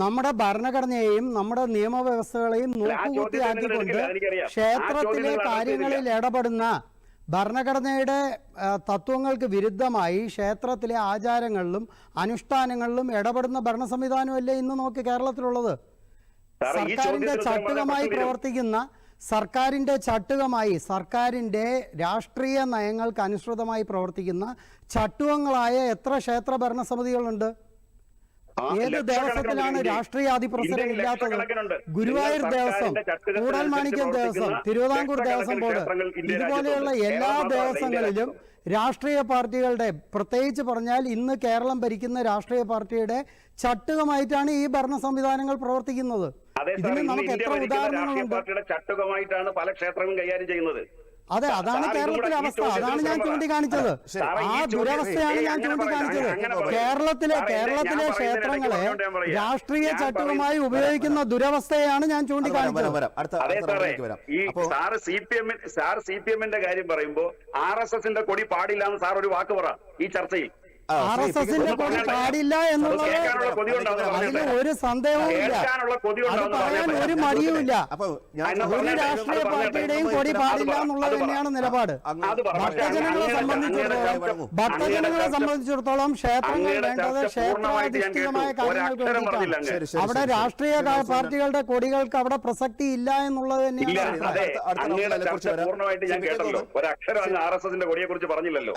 നമ്മുടെ ഭരണഘടനയെയും നമ്മുടെ നിയമവ്യവസ്ഥകളെയും നോക്കുകൂട്ടിയാക്കിക്കൊണ്ട് നോക്കുകുത്തിയാക്കിക്കൊണ്ട് ക്ഷേത്രത്തിലെ കാര്യങ്ങളിൽ ഇടപെടുന്ന ഭരണഘടനയുടെ തത്വങ്ങൾക്ക് വിരുദ്ധമായി ക്ഷേത്രത്തിലെ ആചാരങ്ങളിലും അനുഷ്ഠാനങ്ങളിലും ഇടപെടുന്ന ഭരണ സംവിധാനമല്ലേ ഇന്ന് നോക്ക് കേരളത്തിലുള്ളത്? സർക്കാരിന്റെ ചട്ടുകമായി പ്രവർത്തിക്കുന്ന സർക്കാരിന്റെ ചട്ടുകമായി സർക്കാരിന്റെ രാഷ്ട്രീയ നയങ്ങൾക്ക് അനുസൃതമായി പ്രവർത്തിക്കുന്ന ചട്ടുകങ്ങളായ എത്ര ക്ഷേത്ര ഭരണസമിതികളുണ്ട്? ഏത് ദേവസ്വത്തിലാണ്. രാഷ്ട്രീയ അതിപ്രസരം ഇല്ലാത്തത്. ഗുരുവായൂർ ദേവസ്വം കൂടാൽ മാണിക്യം കൂടൽമാണിക്യം ദേവസ്വം തിരുവിതാംകൂർ ദേവസ്വം ബോർഡ് ഇതുപോലെയുള്ള എല്ലാ ദേവസ്വങ്ങളിലും രാഷ്ട്രീയ പാർട്ടികളുടെ പ്രത്യേകിച്ച് പറഞ്ഞാൽ ഇന്ന് കേരളം ഭരിക്കുന്ന രാഷ്ട്രീയ പാർട്ടിയുടെ ചട്ടുകമായിട്ടാണ് ഈ ഭരണ സംവിധാനങ്ങൾ പ്രവർത്തിക്കുന്നത്. ഇതിന് നമുക്ക് എത്ര ഉദാഹരണങ്ങളുണ്ട്? ചട്ടുകമായിട്ടാണ് പല ക്ഷേത്രങ്ങളും കൈകാര്യം ചെയ്യുന്നത്. അതെ അതാണ് കേരളത്തിലെ അവസ്ഥ. അതാണ് ഞാൻ ചൂണ്ടിക്കാണിച്ചത്. ഈ ആ ദുരവസ്ഥയാണ് ഞാൻ ചൂണ്ടിക്കാണിച്ചത്. കേരളത്തിലെ കേരളത്തിലെ ക്ഷേത്രങ്ങളെ. രാഷ്ട്രീയ ചട്ടവുമായി ഉപയോഗിക്കുന്ന ദുരവസ്ഥയാണ് ഞാൻ ചൂണ്ടിക്കാണിച്ചത്. C P M sir C P എമ്മിന്റെ കാര്യം പറയുമ്പോ ആർ എസ് എസിന്റെ കൊടി പാടില്ല എന്ന് സാർ ഒരു വാക്ക് പറ ഈ ചർച്ചയിൽ. ആർ എസ് എസിന്റെ കൊടി പാടില്ല എന്നുള്ളത് അതിന് ഒരു സന്ദേഹവും ഇല്ല. അത് പറയാൻ ഒരു മടിയുമില്ല അപ്പൊ ഞാൻ ഒരു രാഷ്ട്രീയ പാർട്ടിയുടെയും കൊടി പാടില്ല എന്നുള്ളത്. തന്നെയാണ് നിലപാട്. ഭക്തജനങ്ങളെ സംബന്ധിച്ചിടത്തോളം ഭക്തജനങ്ങളെ സംബന്ധിച്ചിടത്തോളം ക്ഷേത്രങ്ങൾ വേണ്ടത് ക്ഷേത്രാധിഷ്ഠിതമായ കേട്ടു. കാര്യങ്ങൾക്ക് വേണ്ടിയിട്ടാണ്. അവിടെ രാഷ്ട്രീയ. പാർട്ടികളുടെ കൊടികൾക്ക് അവിടെ പ്രസക്തി ഇല്ല എന്നുള്ളത് തന്നെയാണ്. പൂർണമായിട്ട് ഞാൻ കേട്ടല്ലോ. ഒരു ഒരക്ഷരം അങ്ങ് ആർ എസ് എസിന്റെ കൊടിയെ കുറിച്ച് പറഞ്ഞില്ലല്ലോ.